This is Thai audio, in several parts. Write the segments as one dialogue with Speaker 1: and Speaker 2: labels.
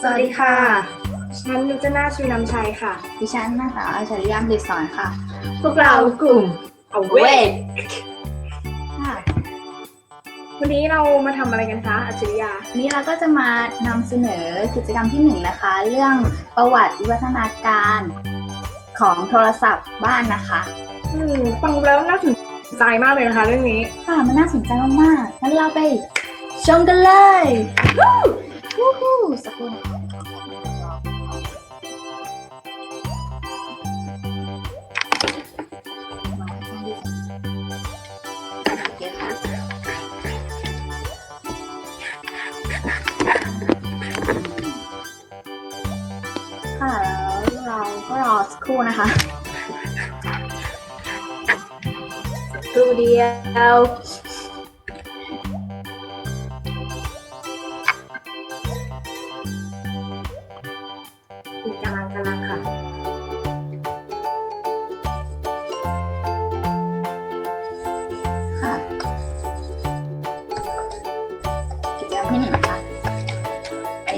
Speaker 1: สวัสดีค่ะฉันนุจนาชูนำชัยค่ะ
Speaker 2: ดิฉันนะคะชริยามดิสอนค่ะ
Speaker 1: พวกเรากลุ่ม Awake
Speaker 2: ค่ะ
Speaker 1: วันนี้เรามาทำอะไรกันคะอัจฉริยา
Speaker 2: วันนี้เราก็จะมานำเสนอกิจกรรมที่หนึ่งนะคะ เรื่องประวัติวิวัฒนาการของโทรศัพท์บ้านนะคะ
Speaker 1: อืมฟังแล้วน่าสนใจมากเลยนะคะ เรื่องนี้
Speaker 2: ค่ะ มันน่าสนใจมากๆงั้นเราไปชมกันเลย วู้ฮู้สักคนค่ะแล้วเราก็รอสักครู่นะคะสัก
Speaker 1: ครู่เดียว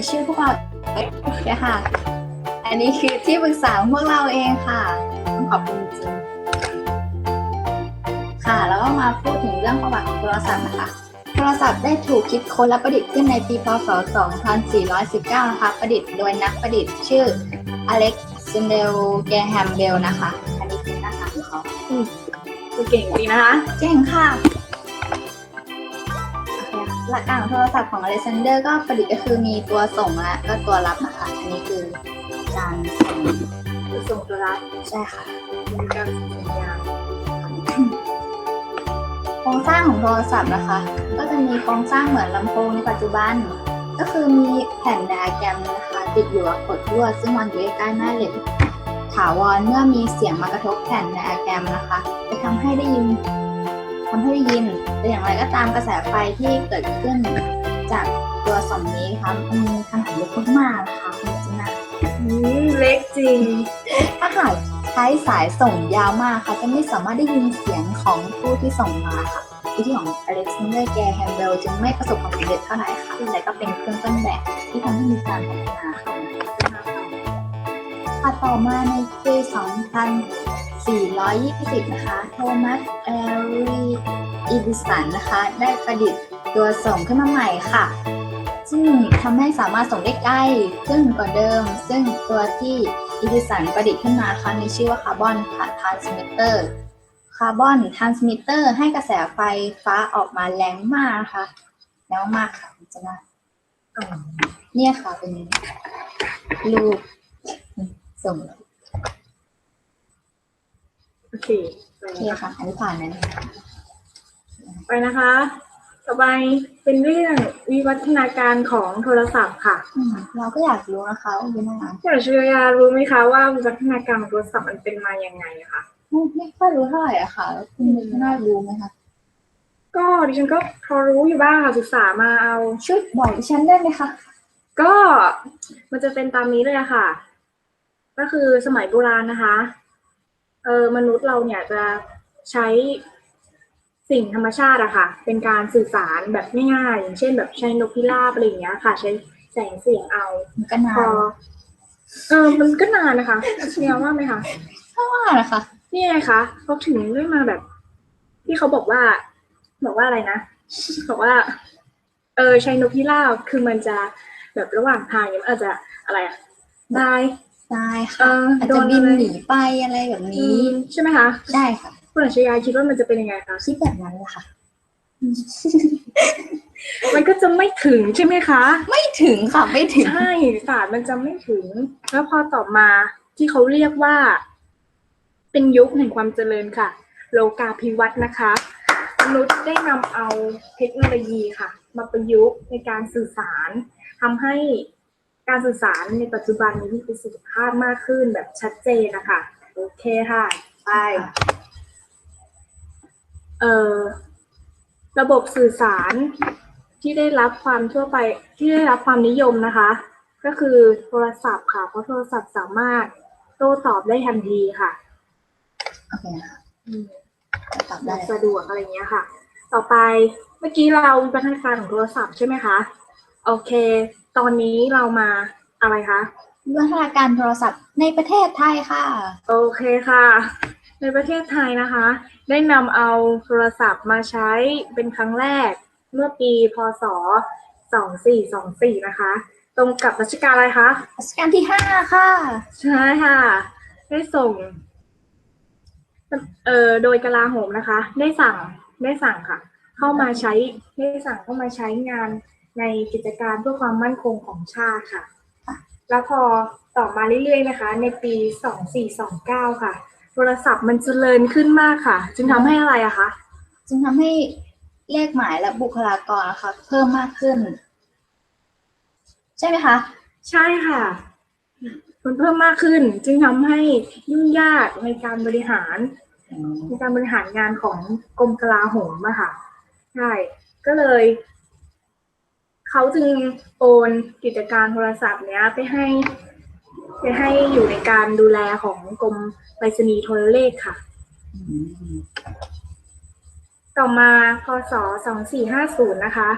Speaker 2: ชื่อพวกเราเอ๊ะโอเคค่ะ อันนี้คือที่ปรึกษาของพวกเราเองค่ะต้องขอบคุณจริงค่ะ แล้วก็มาพูดถึงเรื่องประวัติของโทรศัพท์นะคะ โทรศัพท์ได้ถูกคิดค้นและประดิษฐ์ขึ้นในปีพศ 2419 นะคะ ประดิษฐ์โดยนักประดิษฐ์ชื่ออเล็กซานเดลแกแฮมเบลนะคะ อันนี้คือหน้าตาของเขา
Speaker 1: ครูเก่งจริงนะคะ
Speaker 2: เจ๋งค่ะโอเคค่ะ หลักการของโทรศัพท์ของอเล็กซานเดอร์ก็ประดิษฐ์ก็คือมีตัวส่งและก็ตัวรับนะคะ อันนี้คือการส่ง
Speaker 1: คือส่งตัวรับ
Speaker 2: ใช่ค่ะ
Speaker 1: มีการส่งสัญญาณ
Speaker 2: โครงสร้างของโทรศัพท์นะคะ ก็จะมีโครงสร้างเหมือนลำโพงในปัจจุบัน ก็คือมีแผ่นไดอะแกรมนะคะ ติดอยู่กับขดลวดซึ่งวางอยู่ใกล้แม่เหล็กถาวรเมื่อมีเสียงมากระทบแผ่นไดอะแกรมนะคะ จะทำให้ได้ยิน ทำให้ได้ยินแต่อย่างไรก็ตามกระแสไฟที่เกิดขึ้นจากตัวสองนี้ค่ะมันมีขนาดเล็กมากๆนะคะคุณจินา
Speaker 1: อืมเล็กจริง
Speaker 2: ถ้าหากใช้สายส่งยาวมากค่ะจะไม่สามารถได้ยินเสียงของผู้ที่ส่งมาค่ะวิธีของอเล็กซานเดอร์แกแฮมเบลจึงไม่ประสบความสำเร็จเท่าไหร่ค่ะแต่ก็เป็นเครื่องต้นแบบที่ทำให้มีการพัฒนาค่ะค่ะต่อมาในปี 2420 นะคะ โทมัสเอ รีอีดิสันนะคะ ได้ประดิษฐ์ตัวส่งขึ้นมาใหม่ค่ะ ซึ่งทำให้สามารถส่งได้ใกล้ขึ้นกว่าเดิม ซึ่งตัวที่อีดิสันประดิษฐ์ขึ้นมาครั้งนี้ชื่อว่าคาร์บอนทรานสมิเตอร์คาร์บอนทรานสมิเตอร์ให้กระแสไฟฟ้าออกมาแรงมากนะคะแรงมากค่ะคุณจะนะเนี่ยค่ะเป็นรูปส่ง
Speaker 1: โอเคไป
Speaker 2: โอเค
Speaker 1: นะคะ
Speaker 2: ค่ะ อันนี้ผ่านนั้น
Speaker 1: ไปนะคะ ต่อไปเป็นเรื่องวิวัฒนาการของโทรศัพท์ค่ะ
Speaker 2: อืมเราก็อยากรู้นะคะว่าเป็นยังไง
Speaker 1: คุณอัจฉริยารู้ไหมคะว่าวิวัฒนาการของโทรศัพท์มันเป็นมายังไงอะคะ
Speaker 2: ไม่ไม่ค่อยรู้เท่าไหร่อะค่ะแล้วคุณน่ารู้ไหมคะ
Speaker 1: ก็ดิฉันก็พอรู้อยู่บ้างค่ะศึกษามาเอา
Speaker 2: ช่วยบอกดิฉันได้ไหมคะ
Speaker 1: ก็มันจะเป็นตามนี้เลยอะค่ะ ก็คือสมัยโบราณนะคะ เออมนุษย์เราเนี่ยจะใช้สิ่งธรรมชาติอะค่ะ เป็นการสื่อสารแบบง่ายๆอย่างเช่น แบบใช้นกพิราบอะไรอย่างเงี้ยค่ะ ใช้แสงเสียงเอา
Speaker 2: มันก็นา
Speaker 1: พอนเออมันก็นานนะคะเชียว่าไหมคะ
Speaker 2: ถ้าว่านะคะ
Speaker 1: นี่ไงคะเขาถึงได้มาแบบ ที่เขาบอกว่า บอกว่าอะไรนะบอกว่า เออใช้นกพิราบคือมันจะแบบระหว่างทางเนี่ยมันอาจจะอะไรอะได้
Speaker 2: ได้
Speaker 1: เอ
Speaker 2: ค่ะ
Speaker 1: อ
Speaker 2: อาจ
Speaker 1: โด
Speaker 2: จะ
Speaker 1: น
Speaker 2: บิน
Speaker 1: อะไร
Speaker 2: หนีไปอะไรแบบ
Speaker 1: อื
Speaker 2: นี้
Speaker 1: มใช่ไหมคะ
Speaker 2: ได้ค่ะ
Speaker 1: คุณอัจฉริยะคิดว่ามันจะเป็นยังไงคะ
Speaker 2: คิดแบบนั้นแหละค่ะ
Speaker 1: มันก็จะไม่ถึงใช่ไหมคะ
Speaker 2: ไม่ถึงค่ะ ไม่ถึง
Speaker 1: ใช่ศาสตร์มันจะไม่ถึง แล้วพอต่อมาที่เขาเรียกว่า เป็นยุคแห่งความเจริญค่ะ โลกาภิวัตน์นะคะมนุษย์ได้นำเอาเทคโนโลยีค่ะ มาประยุกต์ในการสื่อสารทำให้ การสื่อสารในปัจจุบันมีประสิทธิภาพมากขึ้นแบบชัดเจนนะคะโอเคค่ะ ไป เอ่อ ระบบสื่อสารที่ได้รับความทั่วไปที่ได้รับความนิยมนะคะ ก็คือโทรศัพท์ค่ะ เพราะโทรศัพท์สามารถโต้ตอบได้ทันทีค่ะ
Speaker 2: โอเคค่ะ
Speaker 1: อืม
Speaker 2: ตอบได้
Speaker 1: สะดวกอะไรเงี้ยค่ะ ต่อไปเมื่อกี้เราวิวัฒนาการของโทรศัพท์ใช่ไหมคะ โอเค ตอนนี้เรามาอะไรคะ
Speaker 2: วิวัฒนาการโทรศัพท์ในประเทศไทยค่ะ
Speaker 1: โอเคค่ะ ในประเทศไทยนะคะ ได้นำเอาโทรศัพท์มาใช้เป็นครั้งแรกเมื่อปีพศ 2424 นะคะ ตรงกับรัชกาลอะไรคะ
Speaker 2: รัชกาลที่ห้าค่ะ
Speaker 1: ใช่ค่ะ ได้ส่งเอ่อโดยกลาโหมนะคะ ได้สั่งได้สั่งค่ะ เข้ามาใช้ได้สั่งเข้ามาใช้งาน ในกิจการเพื่อความมั่นคงของชาติค่ะ แล้วพอต่อมาเรื่อยๆนะคะ ในปี 2429 ค่ะ โทรศัพท์มันเจริญขึ้นมากค่ะ จึงทำให้อะไรอะคะ
Speaker 2: จึงทำให้เลขหมายและบุคลากรนะคะเพิ่มมากขึ้น ใช่ไหมคะ
Speaker 1: ใช่ค่ะมันเพิ่มมากขึ้น จึงทำให้ยุ่งยากในการบริหารในการบริหารงานของกรมกลาโหมอะค่ะใช่ก็เลย เขาจึงโอนกิจการโทรศัพท์เนี้ยไปให้ ไปให้อยู่ในการดูแลของกรมไปรษณีย์โทรเลขค่ะ ต่อมาพศ2450 นะคะ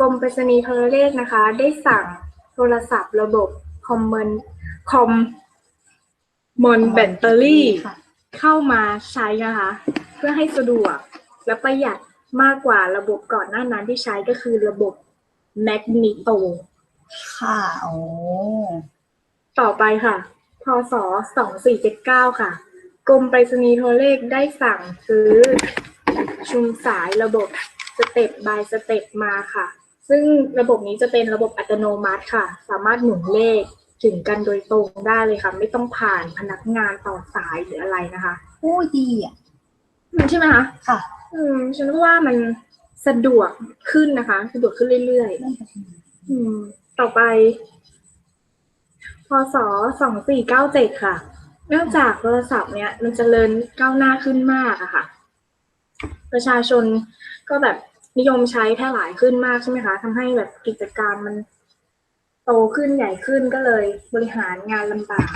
Speaker 1: กรมไปรษณีย์โทรเลขนะคะ ได้สั่งโทรศัพท์ระบบคอมมอนคอมมอนแบตเตอรี่
Speaker 2: ค่ะ
Speaker 1: เข้ามาใช้นะคะ เพื่อให้สะดวกและประหยัดมากกว่าระบบก่อนหน้านั้นที่ใช้ก็คือระบบ แมกนิโต
Speaker 2: ค่ะโอ้
Speaker 1: ต่อไปค่ะ พศ2479ค่ะ กรมไปรษณีย์โทรเลขได้สั่งซื้อชุมสายระบบสเต็ป by สเต็ปมาค่ะ ซึ่งระบบนี้จะเป็นระบบอัตโนมัติค่ะ สามารถหมุนเลขถึงกันโดยตรงได้เลยค่ะ ไม่ต้องผ่านพนักงานต่อสายหรืออะไรนะคะ
Speaker 2: โอ้ดีอะ
Speaker 1: อืมใช่ไหมคะ
Speaker 2: ค่ะ
Speaker 1: อืม ฉันว่ามัน สะดวกขึ้นนะคะ สะดวกขึ้นเรื่อยๆอืม ต่อไปพศสองสี่เก้าเจ็ดค่ะ เนื่องจากโทรศัพท์เนี้ยมันจเจริญก้าวหน้าขึ้นมากอะค่ะ ประชาชนก็แบบนิยมใช้แพร่หลายขึ้นมากใช่ไหมคะทำให้แบบกิจการมันโตขึ้นใหญ่ขึ้นก็เลยบริหารงานลำบาก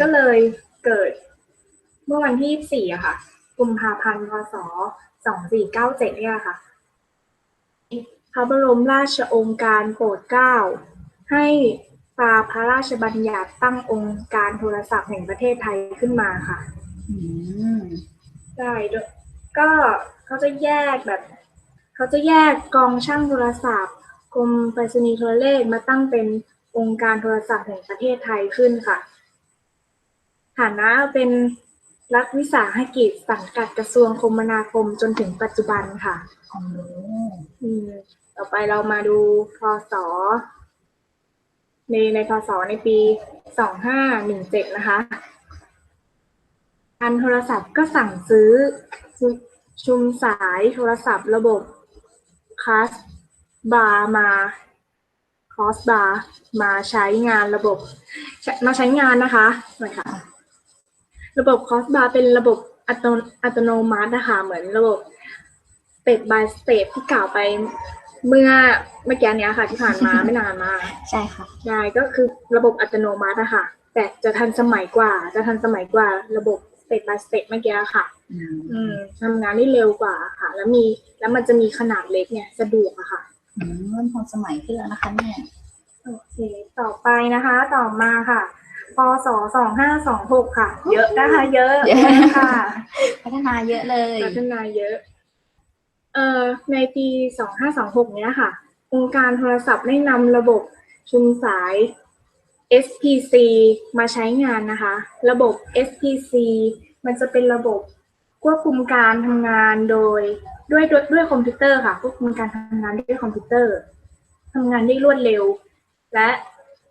Speaker 1: ก็เลยเกิดเมื่อวันที่24อะค่ะ กุมภาพันธ์พศ 2497เนี่ยค่ะ พระบรมราชโองการโปรดเกล้าให้ตราพระราชบัญญัติตั้งองค์การโทรศัพท์แห่งประเทศไทยขึ้นมาค่ะ
Speaker 2: อืม
Speaker 1: ใช่โดยก็เขาจะแยกแบบเขาจะแยกกองช่างโทรศัพท์กรมไปรษณีย์โทรเลขมาตั้งเป็นองค์การโทรศัพท์แห่งประเทศไทยขึ้นค่ะ ฐานะเป็น รัฐวิสาหกิจสังกัดกระทรวงคมนาคมจนถึงปัจจุบันค่ะ
Speaker 2: โอ้
Speaker 1: อืมต่อไปเรามาดูพศในในพศในปีสองห้าหนึ่งเจ็ดนะคะการโทรศัพท์ก็สั่งซื้อชุชุมสายโทรศัพท์ระบบคัสบาร์มาคอสบาร์มาใช้งานระบบใช้มาใช้งานนะคะหน่อยค่ะ ระบบคอสบาร์เป็นระบบอัตโนอัตโนมัตินะคะเหมือนระบบ step by step ที่กล่าวไปเมื่อเมื่อกี้เนี้ยค่ะ ที่ผ่านมาไม่นานมา
Speaker 2: ใช่ค่ะ
Speaker 1: ใช่ก็คือระบบอัตโนมัติอะค่ะ แต่จะทันสมัยกว่า จะทันสมัยกว่า ระบบ step by step เมื่อกี้ค่ะ
Speaker 2: อืม
Speaker 1: อืมทำงานได้เร็วกว่าค่ะ แล้วมีแล้วมันจะมีขนาดเล็กเนี่ยสะดวกอะค่ะ
Speaker 2: อืมเริ่มทันสมัยขึ้นแล้วนะคะเนี่ย
Speaker 1: โอเคต่อไปนะคะ ต่อมาค่ะพศสองห้าสองหกค่ะ เยอะนะคะ เยอะ
Speaker 2: เยอะ
Speaker 1: ค่ะ
Speaker 2: พัฒนาเยอะเลย
Speaker 1: พัฒนาเยอะ เอ่อในปี2526เนี้ยค่ะ องค์การโทรศัพท์ได้นำระบบชุมสาย SPC มาใช้งานนะคะ ระบบ SPC มันจะเป็นระบบควบคุมการทำงานโดยด้วยด้วยด้วยคอมพิวเตอร์ค่ะควบคุมการทำงานด้วยคอมพิวเตอร์ทำงานได้รวดเร็ว และ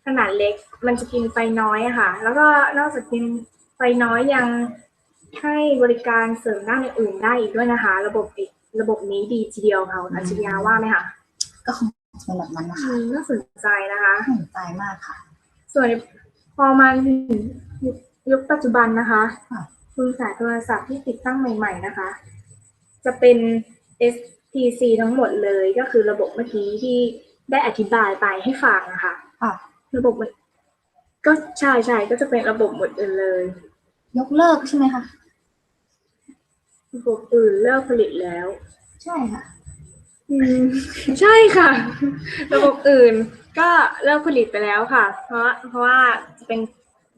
Speaker 1: ขนาดเล็กมันจะกินไฟน้อยอะค่ะ แล้วก็นอกจากกินไฟน้อยยังให้บริการเสริมด้านอื่นๆได้อีกด้วยนะคะ ระบบอีกระบบนี้ดีทีเดียวค่ะคุณอัจฉริยาว่าไหมคะ
Speaker 2: ก็คงจะเป็นแบบนั้นนะ
Speaker 1: อื
Speaker 2: คะ
Speaker 1: มน่าสนใจนะคะ
Speaker 2: น่าสนใจมากค่ะ
Speaker 1: ส่วนพอมาถึงยุคปัจจุบันนะคะ
Speaker 2: ค่ะ
Speaker 1: คุณสายโทรศัพท์ที่ติดตั้งใหม่ ๆนะคะ จะเป็น STC ทั้งหมดเลยก็คือระบบเมื่อกี้ที่ ได้อธิบายไปให้ฟังนะคะ
Speaker 2: ค่ะ
Speaker 1: ระบบมันก็ใช่ใช่ก็จะเป็นระบบหมดเลย
Speaker 2: ยกเลิกใช่ไหมคะ
Speaker 1: ระบบอื่นเลิกผลิตแล้ว
Speaker 2: ใช่ค่ะ
Speaker 1: อืม ใช่ค่ะ ระบบอื่นก็เลิกผลิตไปแล้วค่ะ เพราะเพราะว่าจะเป็น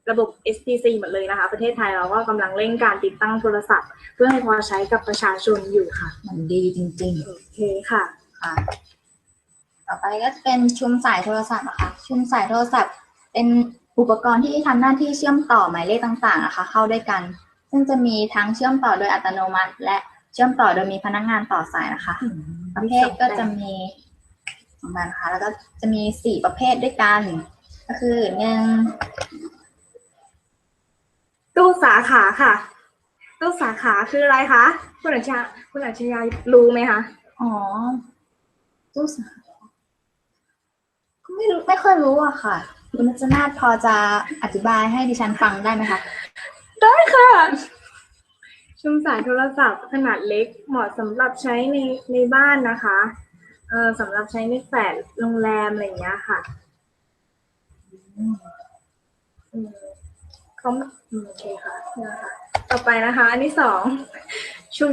Speaker 1: ระบบ STC หมดเลยนะคะ ประเทศไทยเราก็กำลังเร่งการติดตั้งโทรศัพท์ เพื่อให้พอใช้กับประชาชนอยู่ค่ะ
Speaker 2: มันดีจริง
Speaker 1: โอเคค่ะ
Speaker 2: ๆค่ะ ต่อไปก็จะเป็นชุมสายโทรศัพท์นะคะ ชุมสายโทรศัพท์ เป็นอุปกรณ์ที่ทำหน้าที่เชื่อมต่อหมายเลขต่างๆนะคะเข้าด้วยกัน ซึ่งจะมีทั้งเชื่อมต่อโดยอัตโนมัติ และเชื่อมต่อโดยมีพนักงานต่อสายนะคะ ประเภทก็จะมีสองแบบนะคะแล้วก็จะมีสี่ประเภทด้วยกัน ก็คือหนึ่ง
Speaker 1: ตู้สาขาค่ะ ตู้สาขาคืออะไรคะ คุณอัญชาคุณอัญชยารู้ไหมคะ
Speaker 2: อ๋อ ตู้สาก็ ไม่รู้ไม่ค่อยรู้อะค่ะคุณนัชนาธพอจะอธิบายให้ดิฉันฟังได้ไหมคะ
Speaker 1: ได้ค่ะ ชุมสายโทรศัพท์ขนาดเล็กเหมาะสำหรับใช้ในในบ้านนะคะเออสำหรับใช้ในแฟลตโรงแรมอะไรอย่างเงี้ยค่ะเขาโอเคค่ะเนี่ยค่ะต่อไปนะคะ อันที่สองชุม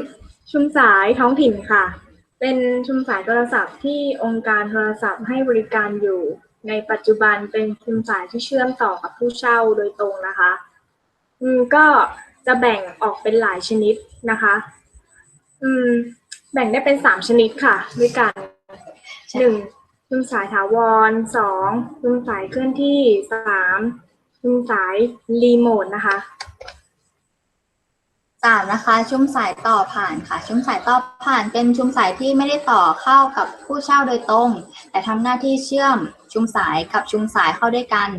Speaker 1: ชุมสายท้องถิ่นค่ะ เป็นชุมสายโทรศัพท์ที่องค์การโทรศัพท์ให้บริการอยู่ ในปัจจุบันเป็นชุมสายที่เชื่อมต่อกับผู้เช่าโดยตรงนะคะ อืมก็จะแบ่งออกเป็นหลายชนิดนะคะ อืม แบ่งได้เป็นสามชนิดค่ะ ด้วยกันหนึ่งชุมสายถาวรสองชุมสายเคลื่อนที่สามชุมสายรีโมทนะคะ
Speaker 2: สามนะคะ ชุมสายต่อผ่านค่ะ ชุมสายต่อผ่านเป็นชุมสายที่ไม่ได้ต่อเข้ากับผู้เช่าโดยตรง แต่ทำหน้าที่เชื่อมชุมสายกับชุมสายเข้าด้วยกัน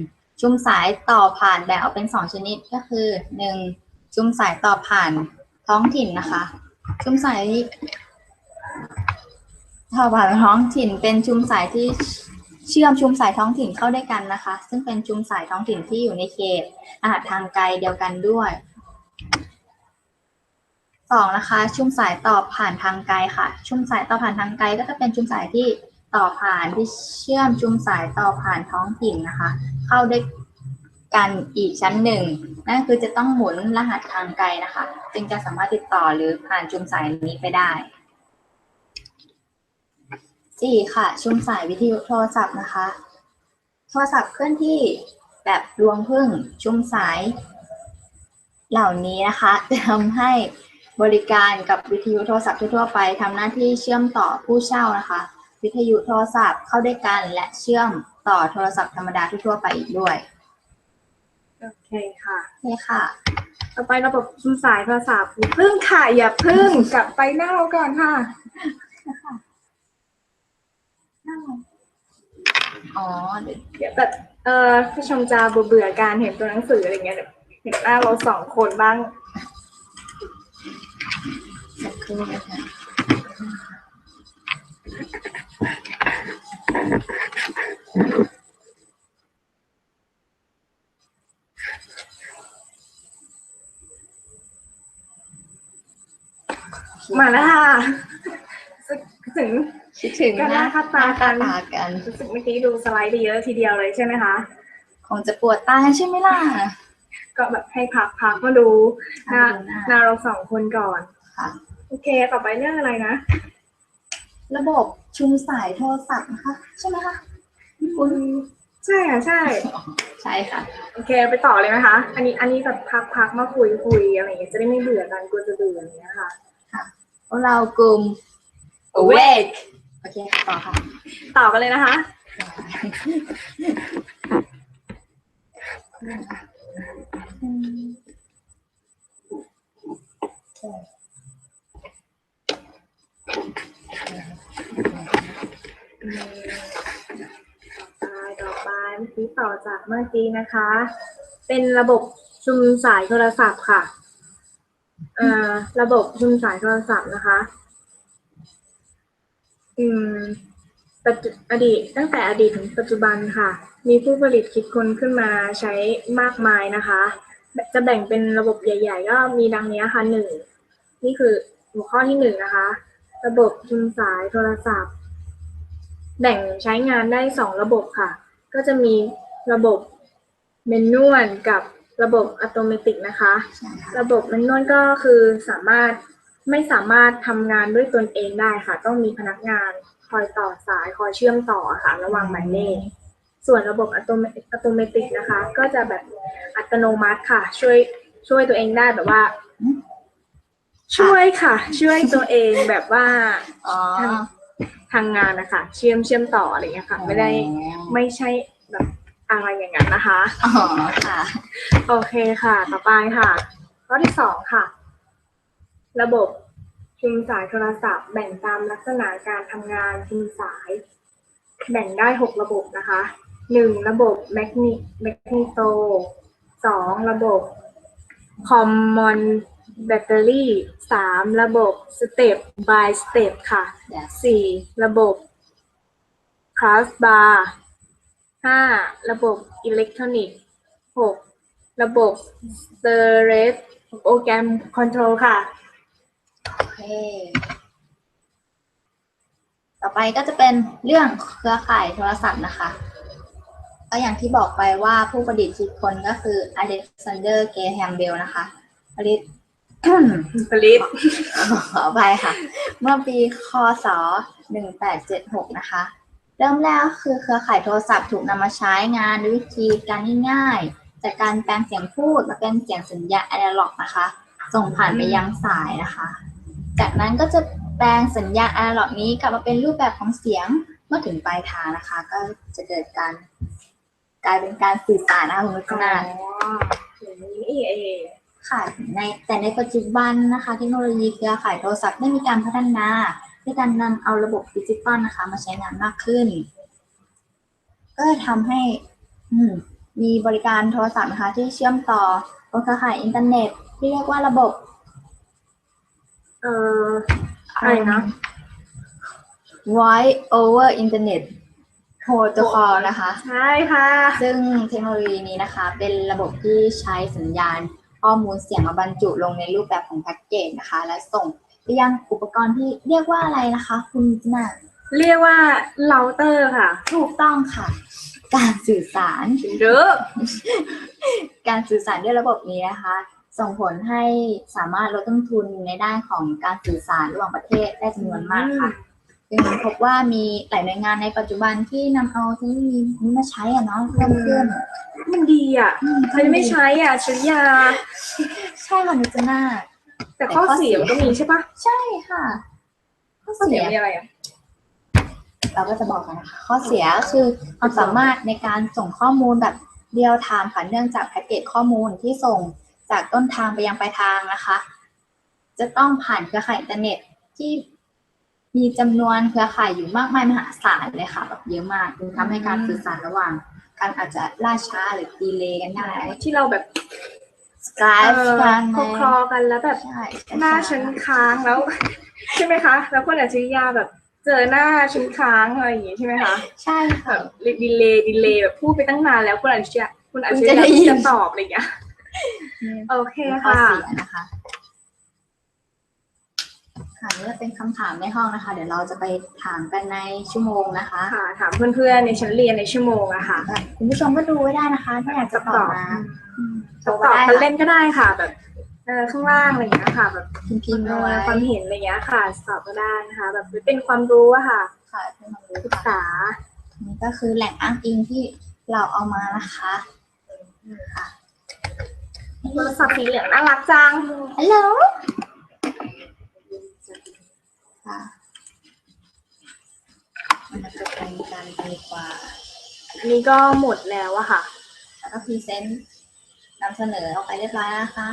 Speaker 2: ชุมสายต่อผ่านแบ่งออกเป็นสองชนิดก็คือหนึ่งชุมสายต่อผ่านท้องถิ่นนะคะ ชุมสายต่อผ่านท้องถิ่นเป็นชุมสายที่เชื่อมชุมสายท้องถิ่นเข้าด้วยกันนะคะ ซึ่งเป็นชุมสายท้องถิ่นที่อยู่ในเขตอาหารทางไกลเดียวกันด้วย สองนะคะ ชุมสายต่อผ่านทางไกลค่ะ ชุมสายต่อผ่านทางไกลก็จะเป็นชุมสายที่ต่อผ่านที่เชื่อมชุมสายต่อผ่านท้องถิ่นนะคะ เข้าด้วยกันอีกชั้นหนึ่งนั่นคือจะต้องหมุนรหัสทางไกลนะคะ จึงจะสามารถติดต่อหรือผ่านชุมสายนี้ไปได้สี่ค่ะ ชุมสายวิทยุโทรศัพท์นะคะ โทรศัพท์เคลื่อนที่แบบรวงพึ่งชุมสาย เหล่านี้นะคะจะทำให้ บริการกับวิทยุโทรศัพท์ทั่วๆไปทำหน้าที่เชื่อมต่อผู้เช่านะคะ วิทยุโทรศัพท์เข้าด้วยกันและเชื่อมต่อโทรศัพท์ธรรมดาทั่วๆไปอีกด้วย
Speaker 1: โอเคค่ะ
Speaker 2: นี่ค่ะ
Speaker 1: ต่อไประบบชุมสายโทรศัพท์อย่าพึ่งค่ะอย่าพึ่งกลับไปหน้าเราก่อนค่ะ
Speaker 2: อ๋อเดี๋ยว
Speaker 1: เดี๋ยวแบบเอ่อผู้ชมจะเบื่อๆการเห็นตัวหนังสืออะไรเงี้ยเดี๋ยวเห็นหน้าเราสองคนบ้าง
Speaker 2: สักครู่นะคะ
Speaker 1: มาแล้วค่ะรู้สึกถึง
Speaker 2: คิดถึง
Speaker 1: กันหน้าค่าตากัน
Speaker 2: หน้ตากัน
Speaker 1: รู้สึกเมื่อกี้ดูสไลด์ไปเยอะทีเดียวเลยใช่ไหมคะ
Speaker 2: คงจะปวดตาใช่ไหมล่ะ
Speaker 1: ก็แบบให้พักพักมาดูหน้า
Speaker 2: ดูหน้า
Speaker 1: หน้าเราสองคนก่อน
Speaker 2: ค่ะ
Speaker 1: โอเค ต่อไปเรื่องอะไรนะ
Speaker 2: ระบบชุมสายโทรศัพท์นะคะ ใช่ไหมคะ
Speaker 1: คุณใช่ค่ะใช่
Speaker 2: ใช่ค่ะ
Speaker 1: โอเค ไปต่อเลยไหมคะ อันนี้ อันนี้แบบพักพักมาคุยคุยอะไรอย่างเงี้ย จะได้ไม่เบื่อกันกลัวจะเบื่ออย่างเงี้ยค่ะ
Speaker 2: พวกเรากลุ่ม awake โอเคค่ะต่อค่ะ
Speaker 1: ต่อกันเลยนะคะต่อไป ต่อไปเมื่อกี้ต่อจากเมื่อกี้นะคะ เป็นระบบชุมสายโทรศัพท์ค่ะอ่อระบบชุมสายโทรศัพท์นะคะ อืมปัจจอดีตตั้งแต่อดีตถึงปัจจุบันค่ะ มีผู้ผลิตคิดค้นขึ้นมาใช้มากมายนะคะ จะแบ่งเป็นระบบใหญ่ ๆ ก็มีดังนี้ค่ะหนึ่งนี่คือหัวข้อที่หนึ่งนะคะ ระบบชุมสายโทรศัพท์ แบ่งใช้งานได้สองระบบค่ะ ก็จะมีระบบเมนนวลกับระบบอัตโนมัตินะคะ ระบบแมนนวลก็คือสามารถไม่สามารถทำงานด้วยตนเองได้ค่ะ ต้องมีพนักงานคอยต่อสายคอยเชื่อมต่อค่ะ ระหว่างหมายเลขส่วนระบบอัตโนมัตินะคะ ก็จะแบบอัตโนมัติค่ะ ช่วยช่วยตัวเองได้แบบว่า ช่วยค่ะ ช่วยตัวเองแบบว่า
Speaker 2: อ๋อ
Speaker 1: ทางงานนะคะเชื่อมเชื่อมต่ออะไรอย่างเงี้ยค่ะ ไม่ได้ไม่ใช่แบบอะไรอย่างนั้นนะคะ
Speaker 2: อ๋อค่ะ
Speaker 1: โอเคค่ะ ต่อไปค่ะ ข้อที่สองค่ะ ระบบชุมสายโทรศัพท์ แบ่งตามลักษณะการทำงานชุมสาย แบ่งได้หกระบบนะคะหนึ่งระบบแมกนิแมกนิโตสองระบบคอมมอน แบตเตอรี่สามระบบสเต็ปบายสเต็ปค่ะ
Speaker 2: Yes
Speaker 1: สี่ระบบคลาสบาร์ห้าระบบอิเล็กทรอนิกส์หกระบบสเตอร์เรสโปรแกรมคอนโทรลค่ะ
Speaker 2: โอเค ต่อไปก็จะเป็นเรื่องเครือข่ายโทรศัพท์นะคะ ก็อย่างที่บอกไปว่าผู้ประดิษฐ์คิดคนก็คืออเล็กซานเดอร์ เกแฮมเบลนะคะผลิต
Speaker 1: ผลิต
Speaker 2: ขอไปค่ะ เมื่อปีคศ 1876 นะคะ เริ่มแรกก็คือเครือข่ายโทรศัพท์ถูกนำมาใช้งานด้วยวิธีการง่ายๆ จากการแปลงเสียงพูดมาเป็นเสียงสัญญาณอนาล็อกนะคะ ส่งผ่านไปยังสายนะคะ จากนั้นก็จะแปลงสัญญาณอนาล็อกนี้กลับมาเป็นรูปแบบของเสียงเมื่อถึงปลายทางนะคะ ก็จะเกิดการกลายเป็นการสื่อสารนะคะคุณผู้ชม
Speaker 1: อย่างนี้เอง
Speaker 2: ค่ะในแต่ในปัจจุบันนะคะ เทคโนโลยีเครือข่ายโทรศัพท์ได้มีการพัฒนาด้วยการนำเอาระบบดิจิตอลนะคะ มาใช้งานมากขึ้น ก็ทำให้มีบริการโทรศัพท์นะคะ ที่เชื่อมต่อเครือข่ายอินเทอร์เน็ต ที่เรียกว่าระบบ
Speaker 1: เอ่ออะไรนะ
Speaker 2: Voice over Internet Protocol นะคะ
Speaker 1: ใช่ค่ะ
Speaker 2: ซึ่งเทคโนโลยีนี้นะคะ เป็นระบบที่ใช้สัญญาณ ข้อมูลเสียงมาบรรจุลงในรูปแบบของแพ็กเกจนะคะ และส่งไปยังอุปกรณ์ที่เรียกว่าอะไรนะคะ คุณจินา
Speaker 1: เรียกว่าเราเตอร์ค่ะ
Speaker 2: ถูกต้องค่ะ การสื่อสาร
Speaker 1: เด้อ
Speaker 2: การสื่อสารด้วยระบบนี้นะคะ ส่งผลให้สามารถลดต้นทุนในด้านของการสื่อสารระหว่างประเทศได้จำนวนมากค่ะ จึงพบว่ามีหลายหน่วยงานในปัจจุบันที่นำเอาเทคโนโลยีนี้มาใช้อะเนาะเพิ่มขึ้น
Speaker 1: มันดีอะ
Speaker 2: อื
Speaker 1: ใครไม่ใช้อะชริยา
Speaker 2: ใช่ค่ะนุจนา
Speaker 1: แต่ข้อเสียมันก็มีใช่ปะ
Speaker 2: ใช่ค่ะข้อ
Speaker 1: ข้อเสี
Speaker 2: เสี
Speaker 1: ย
Speaker 2: ย
Speaker 1: มีอะไรอะ
Speaker 2: เราก็จะบอกกันนะคะข้อเสียก็คือความสามารถในการส่งข้อมูลแบบเรียลไทม์ค่ะเนื่องจากแพ็กเกจข้อมูลที่ส่งจากต้นทางไปยังปลายทางนะคะ จะต้องผ่านเครือข่ายอินเทอร์เน็ตที่ มีจำนวนเครือข่ายอยู่มากมายมหาศาลเลยค่ะแบบเยอะมากจึงทำให้การสื่อสารระหว่างการอาจจะล่าช้าหรือดีเลย์กันได้
Speaker 1: ที่เราแบบ
Speaker 2: สกาย
Speaker 1: เออ
Speaker 2: กัน
Speaker 1: คลอคลอๆกันแล้วแบบ
Speaker 2: ใช่
Speaker 1: หน้าฉันค้างแล้ว ใช่ไหมคะ แล้วคนอัจฉริยาแบบเจอหน้าฉันค้างอะไรอย่างงี้ใช่ไหมคะ
Speaker 2: ใช่
Speaker 1: แบ
Speaker 2: ค่ะ
Speaker 1: บดีเลย์ดีเลย์แบบพูดไปตั้งนานแล้วคุณอัจฉริยะคุณอัจฉริ
Speaker 2: คุณจะ
Speaker 1: ยะ
Speaker 2: ได้ยิน
Speaker 1: จะตอบอะไรอย่างเงี้ยโอเค
Speaker 2: ข้อ
Speaker 1: ค่ะ
Speaker 2: เสียนะ คะค่ะนี่จะเป็นคำถามในห้องนะคะ เดี๋ยวเราจะไปถามกันในชั่วโมงนะคะ
Speaker 1: ค่ะถามเพื่อนๆในชั้นเรียนในชั่วโมงอะค่ะ
Speaker 2: คุณผู้ชมก็ดูไว้ได้นะคะถ้าอยากจะตอบมา
Speaker 1: ตอบตอบกันเล่นก็ได้ค่ะแบบเออข้างล่างอะไรอย่างเงี้ยค่ะ แบบ
Speaker 2: พิมพ์พิมพ์
Speaker 1: เอ
Speaker 2: เอาไว้
Speaker 1: อความเห็นอะไรอย่างเงี้ยค่ะตอบก็ได้นะคะ แบบเป็นความรู้อะค่ะ
Speaker 2: ค่ะที่มารู้
Speaker 1: ศึกษา
Speaker 2: นี่ก็คือแหล่งอ้างอิงที่เราเอามานะคะค่ะ
Speaker 1: โทรศัพท์สีเหลืองน่ารักจัง
Speaker 2: ฮัลโหล ค่ะมันจะเป็นการดีกว่า
Speaker 1: อันนี้ก็หมดแล้วอะค่ะ
Speaker 2: แล้วก็พรีเซนต์นำเสนอออกไปเรียบร้อยแล้วนะคะ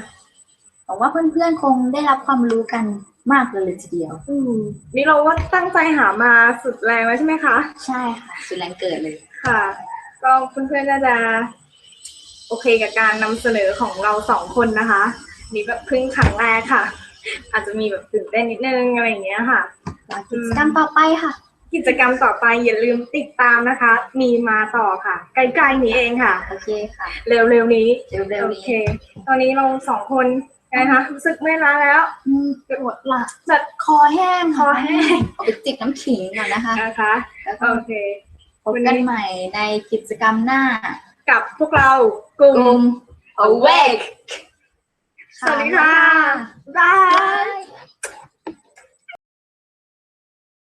Speaker 2: หวังว่าเพื่อนๆคงได้รับความรู้กันมากเลยทีเดียว
Speaker 1: อืมนี่เราก็ตั้งใจหามาสุดแรงแล้วใช่ไหมคะ
Speaker 2: ใช่ค่ะ สุดแรงเกิดเลย
Speaker 1: ค่ะ ก็เพื่อนๆน่าจะโอเคกับการนำเสนอของเราสองคนนะคะ นี่แบบเพิ่งครั้งแรกค่ะ อาจจะมีแบบตื่นเต้นนิดนึงอะไรอย่างเงี้ยค่ะ
Speaker 2: แล้วกิจกรรมต่อไปค่ะ
Speaker 1: กิจกรรมต่อไปอย่าลืมติดตามนะคะ มีมาต่อค่ะ ใกล้ๆนี้เองค่ะ
Speaker 2: โอเคค่ะ
Speaker 1: เร็วๆนี้
Speaker 2: เร็ว
Speaker 1: โอ
Speaker 2: ๆนี้
Speaker 1: เค ตอนนี้เราสองคนไงคะรู้สึกไม่ล้าแล้ว
Speaker 2: อืมปวดหลัง
Speaker 1: แบบ
Speaker 2: คอแห้ง
Speaker 1: คอแห้ง
Speaker 2: เอาไปจิบน้ำขิงก่อนนะคะ
Speaker 1: นะคะ
Speaker 2: แล้วก็
Speaker 1: โอเค
Speaker 2: พบกันใหม่ในกิจกรรมหน้า
Speaker 1: กับพวกเรากลุ่
Speaker 2: กลุ่
Speaker 1: ม
Speaker 2: ม Awake
Speaker 1: สวัสดีค่ะบาย
Speaker 2: บาย